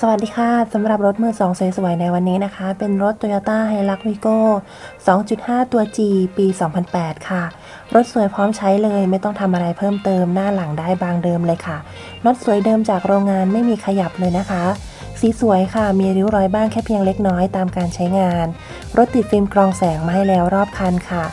สวัสดีค่ะสำหรับรถมือสองสวยๆในวันนี้นะคะ เป็นรถ Toyota Hilux Vigo 2.5 ตัว G ปี 2008 ค่ะ รถสวยพร้อมใช้เลย ไม่ต้องทำอะไรเพิ่มเติมหน้าหลังได้บางเดิมเลยค่ะน็อตสวยเดิมจากโรงงานไม่มีขยับเลยนะคะ สีสวยค่ะ มีริ้วรอยบ้างแค่เพียงเล็กน้อยตามการใช้งาน รถติดฟิล์มกรองแสงมาให้แล้วรอบคันค่ะ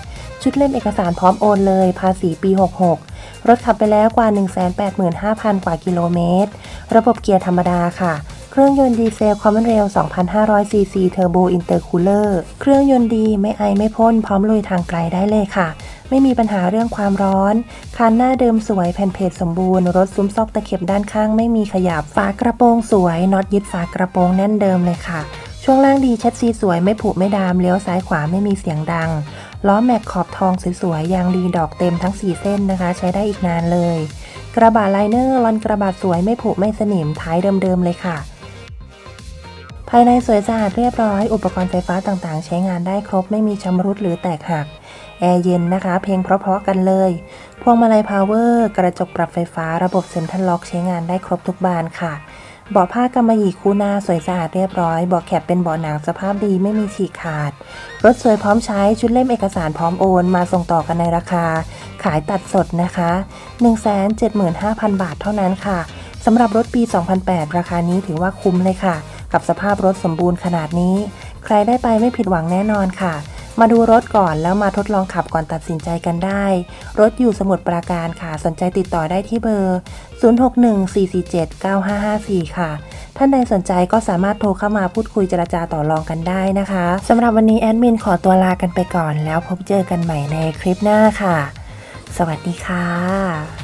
ชุดเล่มเอกสารพร้อมโอนเลย ภาษีปี 66รถขับไปแล้วกว่า 185,000 กว่ากิโลเมตร ระบบเกียร์ธรรมดาค่ะ เครื่องยนต์ดีเซลความเร็ว 2,500 ซีซีเทอร์โบอินเตอร์คูลเลอร์ เครื่องยนต์ดีไม่ไอไม่พ่นพร้อมลุยทางไกลได้เลยค่ะ ไม่มีปัญหาเรื่องความร้อน คันหน้าเดิมสวยแผ่นเพจสมบูรณ์ รถซุ้มซอกตะเข็บด้านข้างไม่มีขยับ ฝากระโปรงสวยน็อตยึดฝากระโปรงแน่นเดิมเลยค่ะ ช่วงล่างดีเช็ดซีสวยไม่ผุไม่ดามเลี้ยวซ้ายขวาไม่มีเสียงดัง ล้อแม็กขอบทองสวยๆยางดีดอกเต็มทั้ง 4 เส้นนะคะ ใช้ได้อีกนานเลย กระบะไลเนอร์ลอนกระบะสวยไม่ผุไม่สนิมท้ายเดิมๆเลยค่ะ ภายในสวยสะอาดเรียบร้อย อุปกรณ์ไฟฟ้าต่างๆ ใช้งานได้ครบไม่มีชำรุดหรือแตกหัก แอร์เย็นนะคะ เพลงเพราะๆกันเลย พวงมาลัยพาวเวอร์ กระจกปรับไฟฟ้าระบบเซ็นทรัลล็อกใช้งานได้ครบทุกบานค่ะเบาะผ้ากำมะหยี่คู่หน้าสวยสะอาดเรียบร้อยเบาะแคปเป็นเบาะหนังสภาพดีไม่มีฉีกขาด รถสวยพร้อมใช้ชุดเล่มเอกสารพร้อมโอน มาส่งต่อกันในราคา ขายตัดสดนะคะ 175,000 บาทเท่านั้นค่ะสำหรับรถปี 2008 ราคานี้ถือว่าคุ้มเลยค่ะ กับสภาพรถสมบูรณ์ขนาดนี้ ใครได้ไปไม่ผิดหวังแน่นอนค่ะ มาดูรถก่อนแล้วมาทดลองขับก่อนตัดสินใจกันได้ รถอยู่สมุทรปราการค่ะ สนใจติดต่อได้ที่เบอร์ 0614479554 ค่ะ ท่านใดสนใจก็สามารถโทรเข้ามาพูดคุยเจรจาต่อรองกันได้นะคะสำหรับวันนี้แอดมินขอตัวลากันไปก่อน แล้วพบเจอกันใหม่ในคลิปหน้าค่ะ สวัสดีค่ะ